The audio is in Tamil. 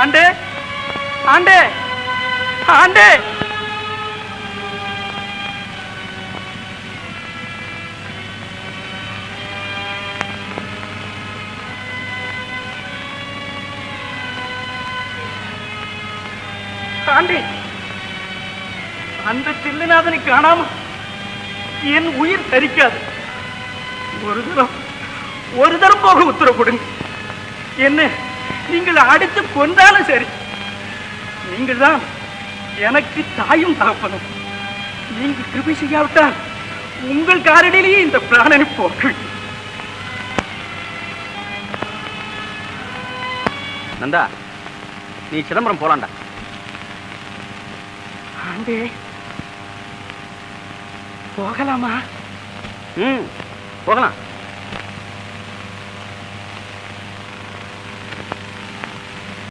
ஆண்டே ஆண்டே ஆண்டே. ஆண்டே அந்த தில்லுநாதனை காணாம என் உயிர் தரிக்காது. ஒரு தரம் ஒரு தரம் போக உத்தரவு கொடுங்க. என்ன? நீங்கள் அடித்து கொண்டாலும் சரி. நீங்கள் தான் எனக்கு தாயும் தகப்பனும் நீங்கள் கிருபை செய்யாவிட்டால் உங்கள் காரடியிலேயே இந்த பிராணனை போக்குவேன் நந்தா நீ சிதம்பரம் போலாம்டா ஆண்டே போகலாமா? ம் போகலாம்.